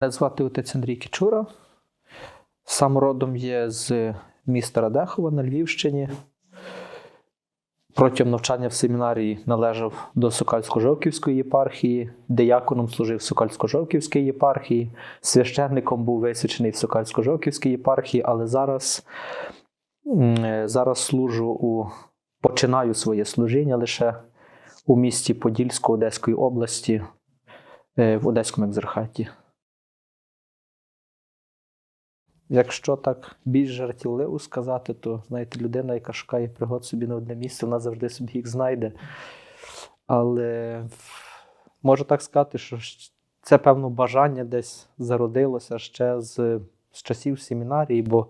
Мене звати отець Андрій Кічура. Сам родом є з міста Радехова на Львівщині. Протягом навчання в семінарії належав до Сокальсько-Жовківської єпархії, деяконом служив в Сокальсько-Жовківській єпархії, священником був висвячений в Сокальсько-Жовківській єпархії, але зараз, зараз служу у починаю своє служіння лише у місті Подільську Одеської області е, в Одеському екзархаті. Якщо так більш жартівливо сказати, то знаєте, людина, яка шукає пригод собі на одне місце, вона завжди собі їх знайде. Але можу так сказати, що це певно бажання десь зародилося ще з, з часів семінарії, бо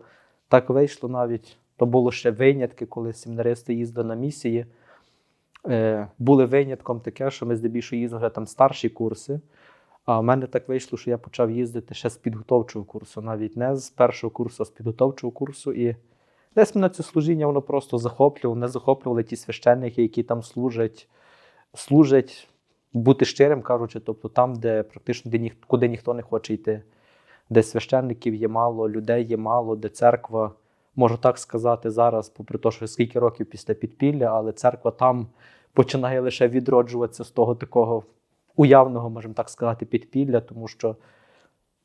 так вийшло навіть. То було ще винятки, коли семінаристи їздили на місії. Е, були винятком таке, що ми здебільшого їздили там старші курси. А в мене так вийшло, що я почав їздити ще з підготовчого курсу, навіть не з першого курсу, а з підготовчого курсу. І десь мене це служіння воно просто захоплювало, не захоплювали ті священники, які там служать, служать, бути щирим кажучи, тобто там, де практично де ніх, куди ніхто не хоче йти, де священників є мало, людей є мало, де церква, можу так сказати, зараз, попри те, що скільки років після підпілля, але церква там починає лише відроджуватися з того такого уявного, можемо так сказати, підпілля, тому що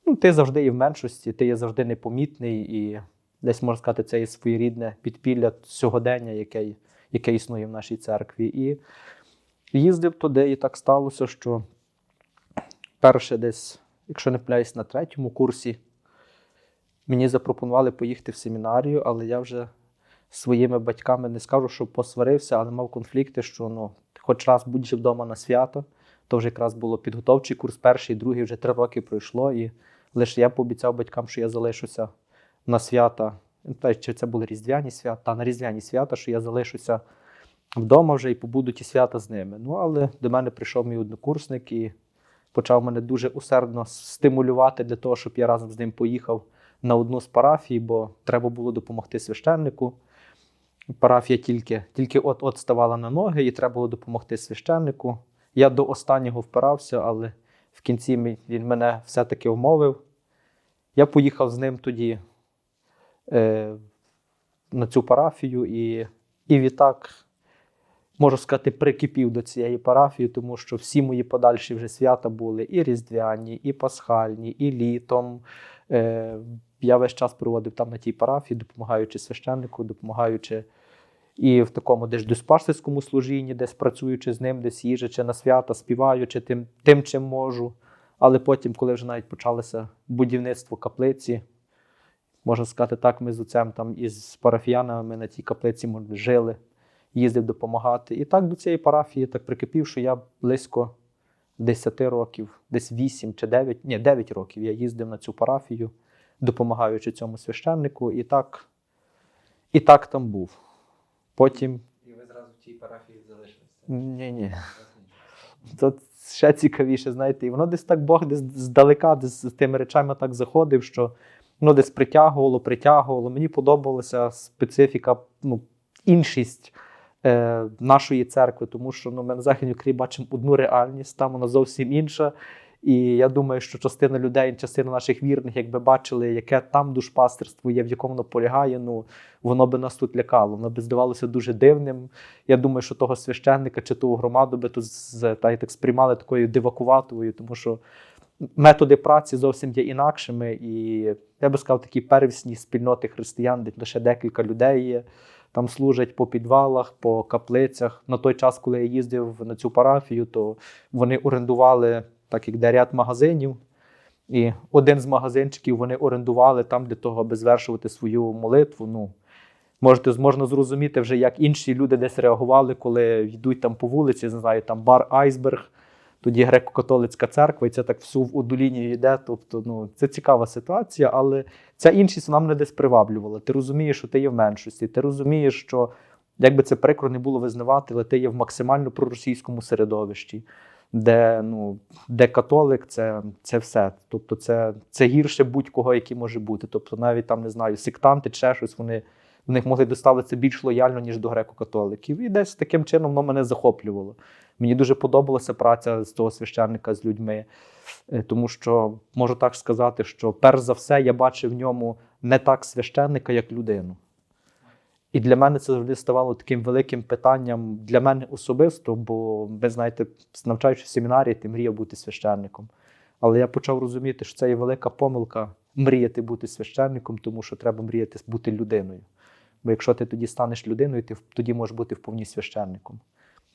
ну, ти завжди є в меншості, ти є завжди непомітний, і десь можна сказати, це є своєрідне підпілля сьогодення, яке, яке існує в нашій церкві. І їздив туди, і так сталося, що перше десь, якщо не помиляюсь, на третьому курсі мені запропонували поїхати в семінарію, але я вже своїми батьками не скажу, що посварився, але мав конфлікти, що ну, хоч раз будь вдома на свято. То вже якраз було підготовчий курс, перший, другий, вже три роки пройшло. І лише я пообіцяв батькам, що я залишуся на свята. Чи це були різдвяні свята, та на різдвяні свята, що я залишуся вдома вже і побуду ті свята з ними. Ну, але до мене прийшов мій однокурсник і почав мене дуже усердно стимулювати для того, щоб я разом з ним поїхав на одну з парафій, бо треба було допомогти священнику. Парафія тільки, тільки от-от ставала на ноги, і треба було допомогти священнику. Я до останнього впирався, але в кінці він мене все-таки вмовив. Я поїхав з ним тоді е, на цю парафію, і, і відтак, можу сказати, прикипів до цієї парафії, тому що всі мої подальші вже свята були і різдвяні, і пасхальні, і літом. Е, я весь час проводив там на тій парафії, допомагаючи священнику, допомагаючи і в такому десь дуспастерському служінні, десь працюючи з ним, десь їжачи на свята, співаючи тим, тим, чим можу. Але потім, коли вже навіть почалося будівництво каплиці, можна сказати так, ми з отцем там із парафіянами на тій каплиці ми жили, їздив допомагати. І так до цієї парафії так прикипів, що я близько 10 років, десь 8 чи 9, ні, 9 років я їздив на цю парафію, допомагаючи цьому священнику, і так, і так там був. Потім І ви зразу в тій парафії залишилися. ні, ні. Це ще цікавіше, знаєте, і воно десь так Бог десь здалека, десь з тими речами так заходив, що воно десь притягувало, притягувало. Мені подобалася специфіка, ну, іншість е, нашої церкви, тому що ну, ми на Західній Україні бачимо одну реальність, там вона зовсім інша. І я думаю, що частина людей, частина наших вірних, якби бачили, яке там душпастерство є, в якому воно полягає, ну воно би нас тут лякало, воно би здавалося дуже дивним. Я думаю, що того священника чи ту громаду би тут з- та й так сприймали такою дивакуватою, тому що методи праці зовсім є інакшими. І я би сказав, такі первісні спільноти християн, де лише декілька людей є. Там служать по підвалах, по каплицях. На той час, коли я їздив на цю парафію, то вони орендували так як де ряд магазинів. І один з магазинчиків вони орендували там для того, аби звершувати свою молитву. Ну, можете, можна зрозуміти вже, як інші люди десь реагували, коли йдуть там по вулиці, не знаю, там бар Айсберг, тоді греко-католицька церква, і це так всю в одну лінію йде. Тобто, ну, це цікава ситуація, але ця іншість вона мене десь приваблювала. Ти розумієш, що ти є в меншості, ти розумієш, що як би це прикро не було визнавати, але ти є в максимально проросійському середовищі, де, ну, де католик це, це все. Тобто, це, це гірше будь-кого, який може бути. Тобто, навіть там не знаю, сектанти чи щось, вони до них могли доставитися більш лояльно, ніж до греко-католиків. І десь таким чином воно мене захоплювало. Мені дуже подобалася праця з того священника з людьми, е, тому що можу так сказати, що перш за все я бачив в ньому не так священника, як людину. І для мене це завжди ставало таким великим питанням для мене особисто, бо ви знаєте, навчаючись в семінарії, ти мріяв бути священником. Але я почав розуміти, що це є велика помилка мріяти бути священником, тому що треба мріяти бути людиною. Бо якщо ти тоді станеш людиною, ти тоді можеш бути вповні священником.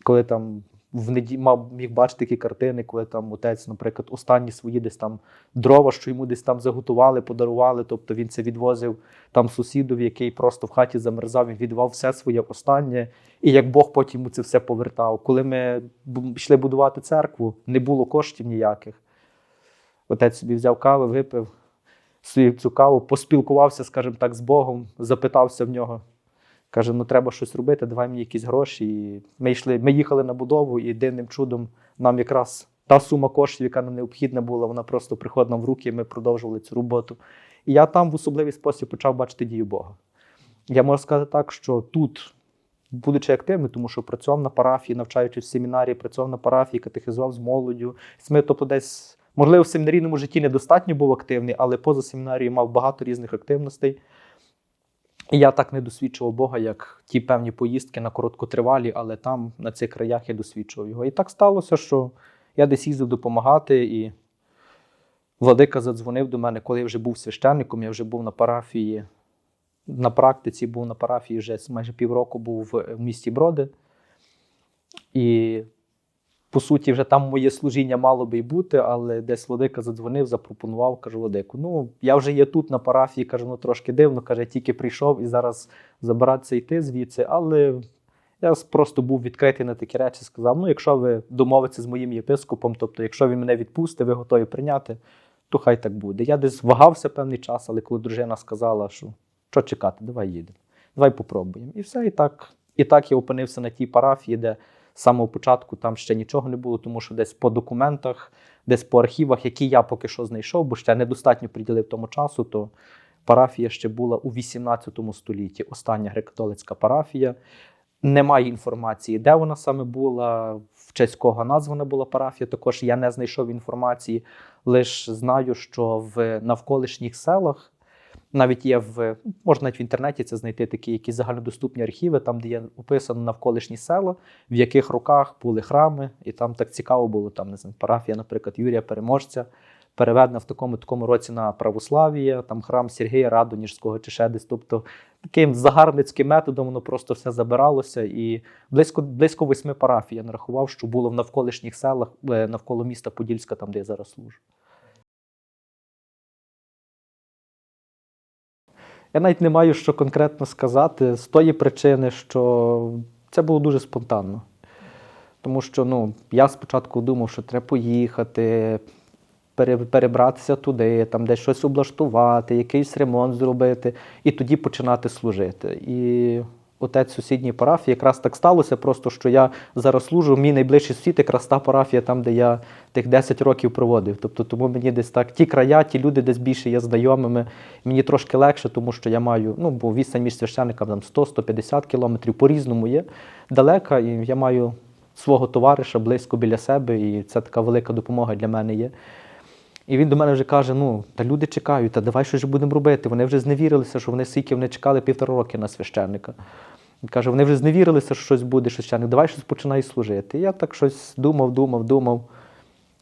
Коли там в неді... мав міг бачити такі картини, коли там отець, наприклад, останні свої десь там дрова, що йому десь там заготували, подарували. Тобто він це відвозив там сусідові, який просто в хаті замерзав, він віддавав все своє останнє, і як Бог потім йому це все повертав. Коли ми йшли будувати церкву, не було коштів ніяких. Отець собі взяв кави, випив свою цю каву, поспілкувався, скажімо так, з Богом, запитався в нього. Каже: ну треба щось робити, давай мені якісь гроші. І ми йшли, ми їхали на будову, і дивним чудом нам якраз та сума коштів, яка нам необхідна була, вона просто приходила в руки, і ми продовжували цю роботу. І я там в особливий спосіб почав бачити дію Бога. Я можу сказати так, що тут, будучи активним, тому що працював на парафії, навчаючись в семінарії, працював на парафії, катехизував з молоддю. Ми, тобто, десь, можливо, в семінарійному житті недостатньо був активний, але поза семінарією мав багато різних активностей. Я так не досвідчував Бога, як ті певні поїздки на короткотривалі, але там, на цих краях, я досвідчував його. І так сталося, що я десь їздив допомагати, і владика задзвонив до мене, коли я вже був священником, я вже був на парафії. На практиці був на парафії вже майже півроку був в місті Броди. І по суті, вже там моє служіння мало би й бути, але десь Владика задзвонив, запропонував, каже, Владику, ну я вже є тут на парафії, каже, ну трошки дивно, каже, я тільки прийшов і зараз забиратися йти звідси. Але я просто був відкритий на такі речі, сказав: ну, якщо ви домовитеся з моїм єпископом, тобто, якщо він мене відпустить, ви готові прийняти, то хай так буде. Я десь вагався певний час, але коли дружина сказала, що що чекати, давай їдемо, давай попробуємо. І все, і так, і так я опинився на тій парафії, де з самого початку там ще нічого не було, тому що десь по документах, десь по архівах, які я поки що знайшов, бо ще недостатньо приділив тому часу, то парафія ще була у 18 столітті, остання греко-католицька парафія. Немає інформації, де вона саме була, в честь кого названа була парафія. Також я не знайшов інформації, лише знаю, що в навколишніх селах навіть є в можна навіть в інтернеті це знайти такі якісь загальнодоступні архіви, там де є описано навколишні села, в яких роках були храми, і там так цікаво було. Там не знаю, парафія, наприклад, Юрія Переможця, переведена в такому такому році на православ'я, там храм Сергія Радоніжського чи ще десь. Тобто таким загарбницьким методом воно просто все забиралося. І близько близько восьми парафій я нарахував, що було в навколишніх селах е, навколо міста Подільська, там де я зараз служу. Я навіть не маю що конкретно сказати з тої причини, що це було дуже спонтанно. Тому що ну, я спочатку думав, що треба поїхати, перебратися туди, там десь щось облаштувати, якийсь ремонт зробити, і тоді починати служити. І отець сусідньої парафії якраз так сталося, просто що я зараз служу, мій найближчий сусід, якраз та парафія, там, де я тих 10 років проводив. Тобто, тому мені десь так ті края, ті люди десь більше є знайомими. Мені трошки легше, тому що я маю, ну, бо відстань між священниками там 100-150 кілометрів, по-різному є далека, і я маю свого товариша близько біля себе, і це така велика допомога для мене є. І він до мене вже каже: ну, та люди чекають, та давай щось будемо робити. Вони вже зневірилися, що вони скільки вони чекали півтора роки на священника. Він каже, вони вже зневірилися, що щось буде священник, давай щось починай служити. І я так щось думав, думав, думав.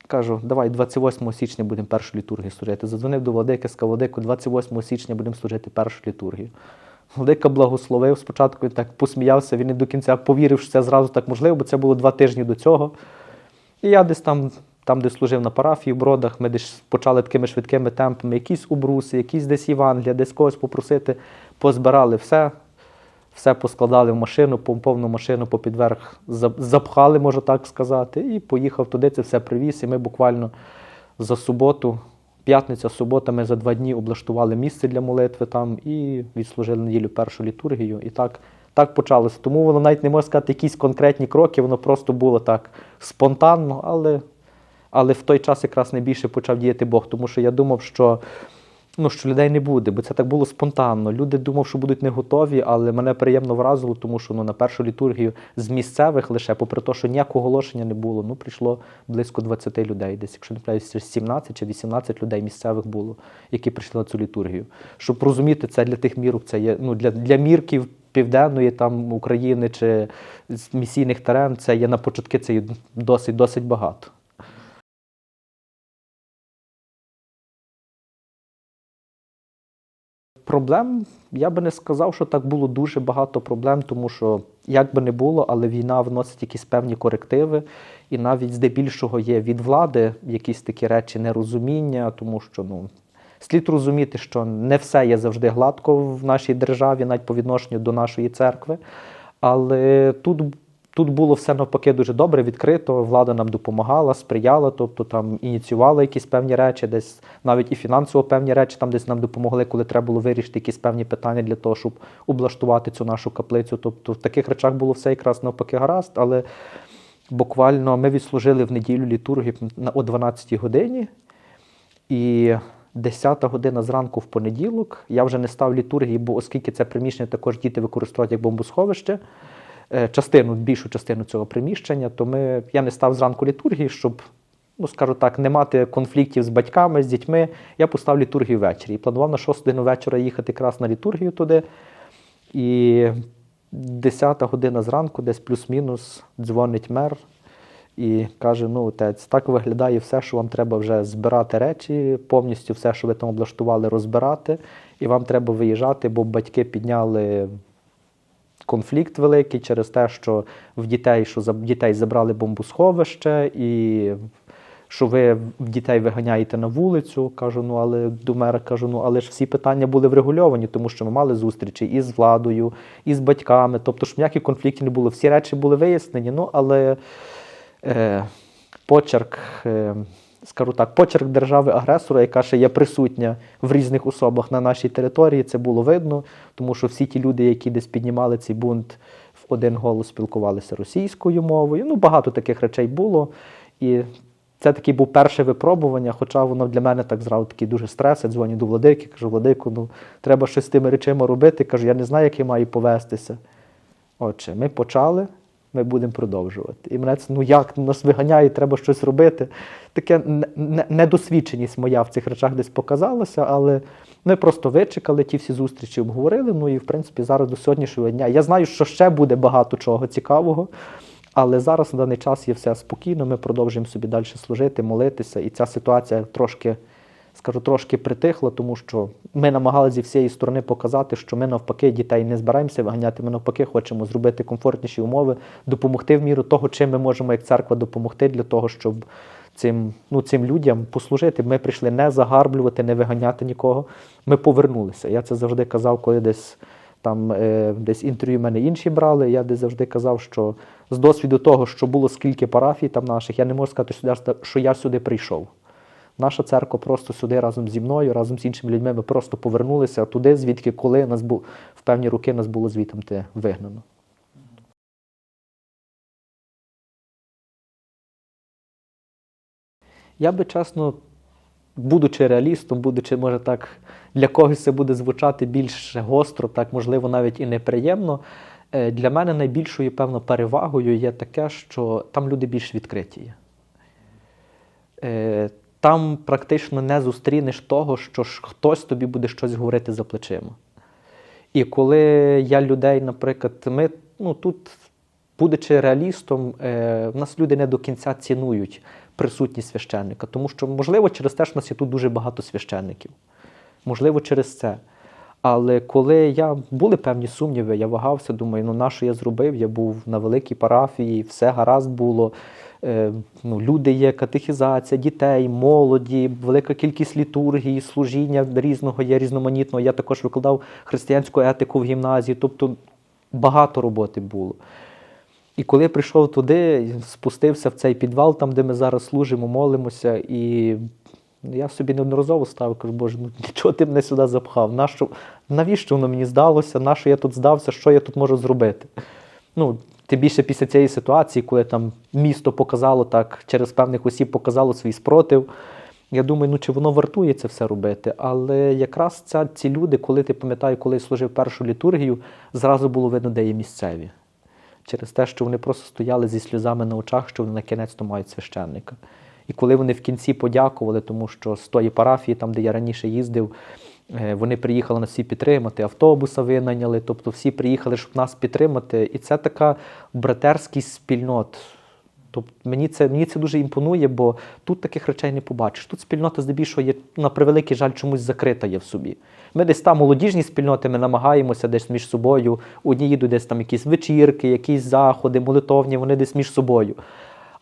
Кажу, давай 28 січня будемо першу літургію служити. Задзвонив до владики, сказав, Владико, 28 січня будемо служити першу літургію. Владика благословив. Спочатку він так посміявся, він не до кінця повірив, що це зразу так можливо, бо це було два тижні до цього. І я десь там, там де служив на парафії в бродах, ми десь почали такими швидкими темпами, якісь убруси, якісь десь Євангелія, десь когось попросити, позбирали все, все поскладали в машину, пов- повну машину попід верх запхали, можна так сказати, і поїхав туди, це все привіз. І ми буквально за суботу, п'ятниця, субота, ми за два дні облаштували місце для молитви там і відслужили неділю першу літургію. І так, так почалося. Тому воно навіть не можна сказати якісь конкретні кроки, воно просто було так спонтанно, але, але в той час якраз найбільше почав діяти Бог. Тому що я думав, що ну, що людей не буде, бо це так було спонтанно. Люди думав, що будуть не готові, але мене приємно вразило, тому що ну, на першу літургію з місцевих лише, попри те, що ніякого оголошення не було, ну прийшло близько 20 людей. Десь, якщо не помиляюсь, 17 чи 18 людей місцевих було, які прийшли на цю літургію. Щоб розуміти, це для тих мірок, це є ну, для, для мірків. Південної там України чи місійних терен це є на початки, це є досить досить багато. Проблем я би не сказав, що так було дуже багато проблем, тому що як би не було, але війна вносить якісь певні корективи, і навіть здебільшого є від влади якісь такі речі нерозуміння, тому що ну. Слід розуміти, що не все є завжди гладко в нашій державі, навіть по відношенню до нашої церкви. Але тут, тут було все навпаки дуже добре, відкрито. Влада нам допомагала, сприяла, тобто там ініціювала якісь певні речі, десь навіть і фінансово певні речі, там десь нам допомогли, коли треба було вирішити якісь певні питання для того, щоб облаштувати цю нашу каплицю. Тобто в таких речах було все якраз навпаки гаразд, але буквально ми відслужили в неділю літургію о 12-й годині. І 10 година зранку в понеділок. Я вже не став літургії, бо оскільки це приміщення також діти використовують як бомбосховище, частину, більшу частину цього приміщення, то ми, я не став зранку літургії, щоб, ну скажу так, не мати конфліктів з батьками, з дітьми. Я постав літургію ввечері. І планував на 6 годину вечора їхати якраз на літургію туди. І 10 година зранку, десь плюс-мінус, дзвонить мер і каже: ну, отець, так виглядає все, що вам треба вже збирати речі, повністю все, що ви там облаштували, розбирати, і вам треба виїжджати, бо батьки підняли конфлікт великий через те, що в дітей, що за дітей забрали бомбосховище, і що ви в дітей виганяєте на вулицю. Кажу, ну але до мера кажу, ну але ж всі питання були врегульовані, тому що ми мали зустрічі і з владою, і з батьками. Тобто ж ніяких конфліктів не було. Всі речі були вияснені. Ну але е, почерк, е, скажу так, почерк держави-агресора, яка ще є присутня в різних особах на нашій території, це було видно, тому що всі ті люди, які десь піднімали цей бунт, в один голос спілкувалися російською мовою. Ну, багато таких речей було. І це таке був перше випробування, хоча воно для мене так зразу такий дуже стрес. Я дзвоню до владики, кажу, владику, ну треба щось з тими речами робити. Кажу, я не знаю, як я маю повестися. Отже, ми почали, ми будемо продовжувати. І мене це, ну як нас виганяють, треба щось робити. Таке не- не- недосвідченість моя в цих речах десь показалася, але ми просто вичекали ті всі зустрічі, обговорили. Ну і в принципі зараз до сьогоднішнього дня. Я знаю, що ще буде багато чого цікавого. Але зараз на даний час є все спокійно. Ми продовжуємо собі далі служити, молитися, і ця ситуація трошки, скажу, трошки притихла, тому що ми намагалися зі всієї сторони показати, що ми навпаки дітей не збираємося виганяти. Ми навпаки хочемо зробити комфортніші умови, допомогти в міру того, чим ми можемо як церква допомогти для того, щоб цим, ну, цим людям послужити. Ми прийшли не загарблювати, не виганяти нікого. Ми повернулися. Я це завжди казав, коли десь там е, десь інтерв'ю мене інші брали. Я десь завжди казав, що з досвіду того, що було скільки парафій там наших, я не можу сказати, що я сюди прийшов. Наша церква просто сюди разом зі мною, разом з іншими людьми. Ми просто повернулися туди, звідки коли нас бу, в певні роки нас було звідти вигнано. Я би чесно, будучи реалістом, будучи, може так, для когось це буде звучати більш гостро, так можливо, навіть і неприємно. Е, Для мене найбільшою, певно, перевагою є таке, що там люди більш відкриті Там практично не зустрінеш того, що ж хтось тобі буде щось говорити за плечима. І коли я людей, наприклад, ми ну, тут, будучи реалістом, е, в нас люди не до кінця цінують присутність священника, тому що, можливо, через те, що в нас є тут дуже багато священників. Можливо, через це. Але коли я були певні сумніви, я вагався, думаю, ну на що я зробив? Я був на великій парафії, все гаразд було. Е, ну, люди є, катехізація, дітей, молоді, велика кількість літургії, служіння різного є різноманітного. Я також викладав християнську етику в гімназії, тобто багато роботи було. І коли я прийшов туди, спустився в цей підвал, там, де ми зараз служимо, молимося, і я собі неодноразово ставив, кажу, Боже, ну чого ти мене сюди запхав? Нащо, навіщо воно мені здалося? Нащо я тут здався? Що я тут можу зробити? Ну, тим більше після цієї ситуації, коли там місто показало так, через певних осіб показало свій спротив. Я думаю, ну чи воно вартує це все робити. Але якраз ця, ці люди, коли ти пам'ятаю, коли служив першу літургію, зразу було видно, де є місцеві. Через те, що вони просто стояли зі сльозами на очах, що вони на кінець то мають священника. І коли вони в кінці подякували, тому що з тої парафії, там, де я раніше їздив, вони приїхали нас всі підтримати, автобуса винайняли, тобто всі приїхали, щоб нас підтримати. І це така братерськість спільнот. Тобто мені це, мені це дуже імпонує, бо тут таких речей не побачиш. Тут спільнота здебільшого є, на превеликий жаль, чомусь закрита є в собі. Ми десь там молодіжні спільноти, ми намагаємося десь між собою. Одні їдуть десь там якісь вечірки, якісь заходи, молитовні, вони десь між собою.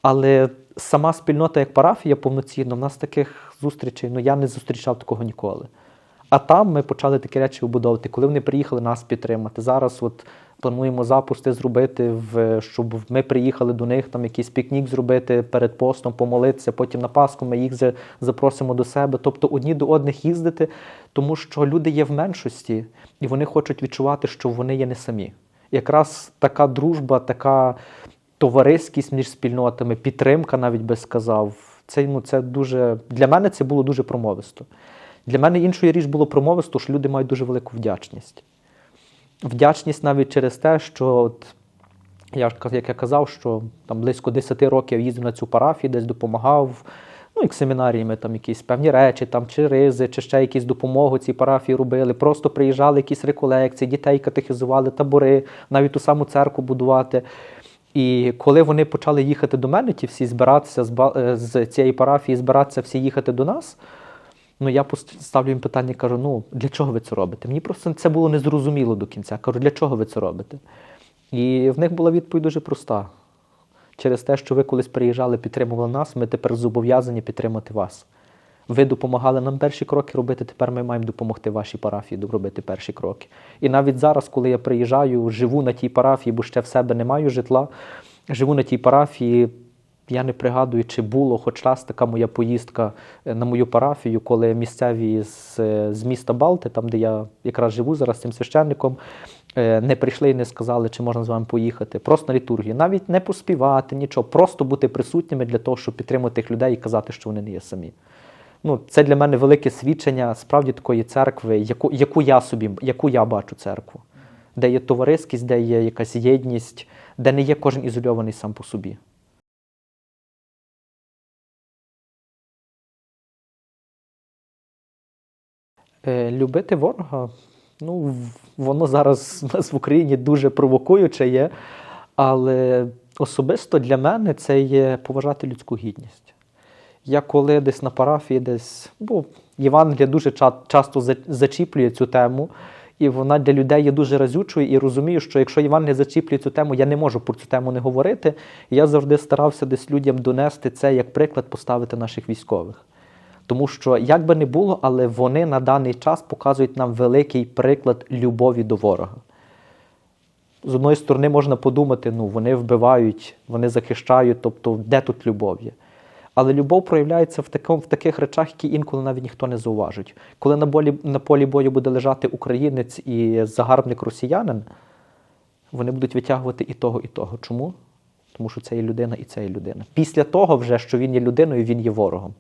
Але сама спільнота, як парафія повноцінна, в нас таких зустрічей, ну я не зустрічав такого ніколи. А там ми почали такі речі вибудовувати, коли вони приїхали нас підтримати. Зараз от плануємо запусти зробити, в, щоб ми приїхали до них, там якийсь пікнік зробити перед постом, помолитися, потім на Пасху ми їх запросимо до себе. Тобто одні до одних їздити, тому що люди є в меншості, і вони хочуть відчувати, що вони є не самі. Якраз така дружба, така товариськість між спільнотами, підтримка, навіть би сказав. Це, ну, це дуже, для мене це було дуже промовисто. Для мене іншою річ було промовисто, що люди мають дуже велику вдячність. Вдячність навіть через те, що от, я як я казав, що там близько 10 років їздив на цю парафію, десь допомагав. Ну, як семінаріями, там якісь певні речі, там чи ризи, чи ще якісь допомогу цій парафії робили. Просто приїжджали якісь реколекції, дітей катехізували, табори, навіть ту саму церкву будувати. І коли вони почали їхати до мене, ті всі збиратися з цієї парафії, збиратися всі їхати до нас. Ну, я ставлю їм питання, кажу: ну для чого ви це робите? Мені просто це було незрозуміло до кінця. Кажу, для чого ви це робите? І в них була відповідь дуже проста. Через те, що ви колись приїжджали, підтримували нас, ми тепер зобов'язані підтримати вас. Ви допомагали нам перші кроки робити, тепер ми маємо допомогти вашій парафії робити перші кроки. І навіть зараз, коли я приїжджаю, живу на тій парафії, бо ще в себе не маю житла, живу на тій парафії, я не пригадую, чи було хоч раз така моя поїздка е, на мою парафію, коли місцеві з, е, з міста Балти, там де я якраз живу зараз цим священником, е, не прийшли і не сказали, чи можна з вами поїхати. Просто на літургію. Навіть не поспівати, нічого, просто бути присутніми для того, щоб підтримати тих людей і казати, що вони не є самі. Ну, це для мене велике свідчення справді такої церкви, яку, яку я собі, яку я бачу церкву, де є товариськість, де є якась єдність, де не є кожен ізольований сам по собі. Любити ворога, ну, воно зараз у нас в Україні дуже провокуюче є, але особисто для мене це є поважати людську гідність. Я коли десь на парафії, десь, бо Євангелія дуже часто за- зачіплює цю тему, і вона для людей є дуже разючою, і розумію, що якщо Євангелія зачіплює цю тему, я не можу про цю тему не говорити. Я завжди старався десь людям донести це як приклад поставити наших військових. Тому що, як би не було, але вони на даний час показують нам великий приклад любові до ворога. З одної сторони, можна подумати, ну вони вбивають, вони захищають, тобто де тут любов є? Але любов проявляється в, такому, в таких речах, які інколи навіть ніхто не зауважить. Коли на, болі, на полі бою буде лежати українець і загарбник росіянин, вони будуть витягувати і того, і того. Чому? Тому що це є людина і це є людина. Після того, вже, що він є людиною, він є ворогом.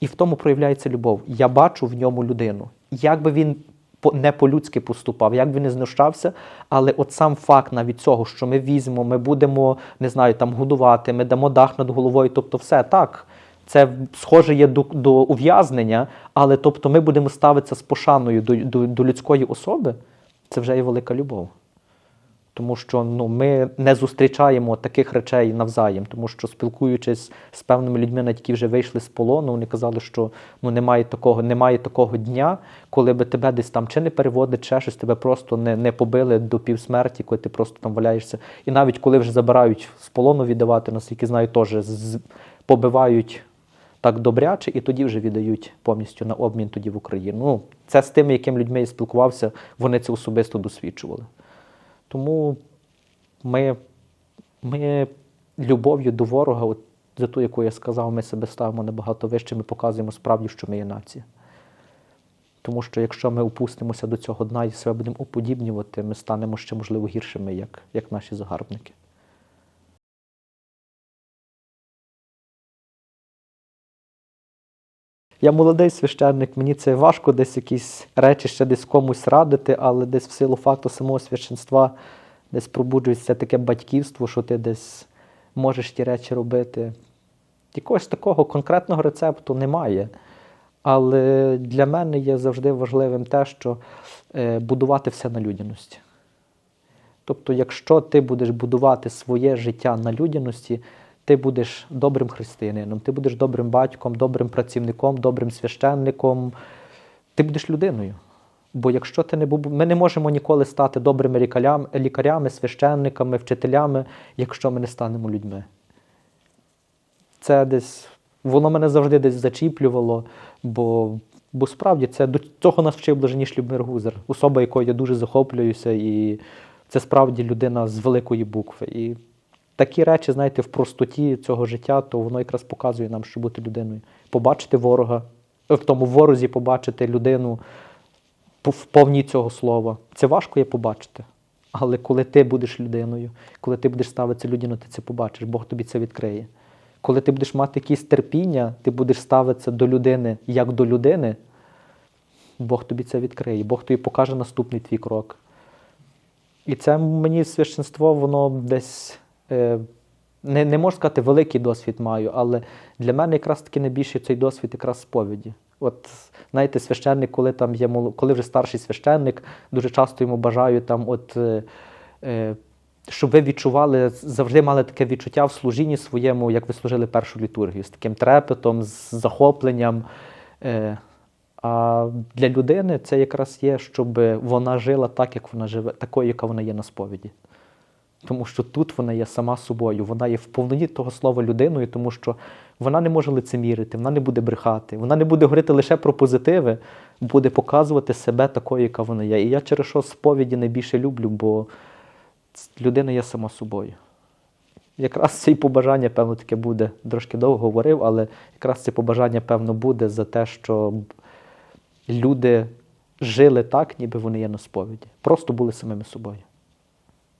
І в тому проявляється любов. Я бачу в ньому людину. Як би він не по-людськи поступав, як би не знущався, але от сам факт навіть цього, що ми візьмемо, ми будемо, не знаю, там годувати, ми дамо дах над головою, тобто все так. Це схоже є до, до ув'язнення, але тобто ми будемо ставитися з пошаною до, до, до людської особи, це вже є велика любов. Тому що ну, ми не зустрічаємо таких речей навзаєм, тому що спілкуючись з певними людьми, навіть які вже вийшли з полону, вони казали, що ну, немає, такого, немає такого дня, коли би тебе десь там чи не переводить, чи щось, тебе просто не, не побили до півсмерті, коли ти просто там валяєшся. І навіть коли вже забирають з полону віддавати, наскільки знаю, теж з- побивають так добряче, і тоді вже віддають повністю на обмін тоді в Україну. Ну, це з тими, яким людьми я спілкувався, вони це особисто досвідчували. Тому ми, ми любов'ю до ворога, от за ту, яку я сказав, ми себе ставимо набагато вище, ми показуємо справді, що ми є нація. Тому що якщо ми опустимося до цього дна і себе будемо уподібнювати, ми станемо ще, можливо, гіршими, як, як наші загарбники. Я молодий священник, мені це важко десь якісь речі ще десь комусь радити, але десь в силу факту самого священства десь пробуджується таке батьківство, що ти десь можеш ті речі робити. Якогось такого конкретного рецепту немає. Але для мене є завжди важливим те, що е, будувати все на людяності. Тобто, якщо ти будеш будувати своє життя на людяності, ти будеш добрим християнином, ти будеш добрим батьком, добрим працівником, добрим священником, ти будеш людиною. Бо якщо ти не бу- ми не можемо ніколи стати добрими лікарям, лікарями, священниками, вчителями, якщо ми не станемо людьми. Це десь воно мене завжди десь зачіплювало, бо, бо справді це до цього нас вчив блаженіш Любмир Гузер, особа, якою я дуже захоплююся, і це справді людина з великої букви. І такі речі, знаєте, в простоті цього життя, то воно якраз показує нам, що бути людиною. Побачити ворога, е, в тому ворозі побачити людину в повній цього слова. Це важко є побачити. Але коли ти будеш людиною, коли ти будеш ставитися людяно, ти це побачиш, Бог тобі це відкриє. Коли ти будеш мати якісь терпіння, ти будеш ставитися до людини як до людини, Бог тобі це відкриє, Бог тобі покаже наступний твій крок. І це мені священство, воно десь не, не можу сказати, великий досвід маю, але для мене якраз таки найбільший цей досвід якраз сповіді. От знаєте, священник, коли там є коли вже старший священник, дуже часто йому бажаю там, от. Е, е, щоб ви відчували, завжди мали таке відчуття в служінні своєму, як ви служили першу літургію, з таким трепетом, з захопленням. Е, А для людини це якраз є, щоб вона жила так, як вона живе, такою, яка вона є на сповіді. Тому що тут вона є сама собою, вона є в повноті того слова людиною, тому що вона не може лицемірити, вона не буде брехати, вона не буде говорити лише про позитиви, буде показувати себе такою, яка вона є. І я через що сповіді найбільше люблю, бо людина є сама собою. Якраз це і побажання, певно, таке буде. Трошки довго говорив, але якраз це побажання, певно, буде за те, щоб люди жили так, ніби вони є на сповіді. Просто були самими собою.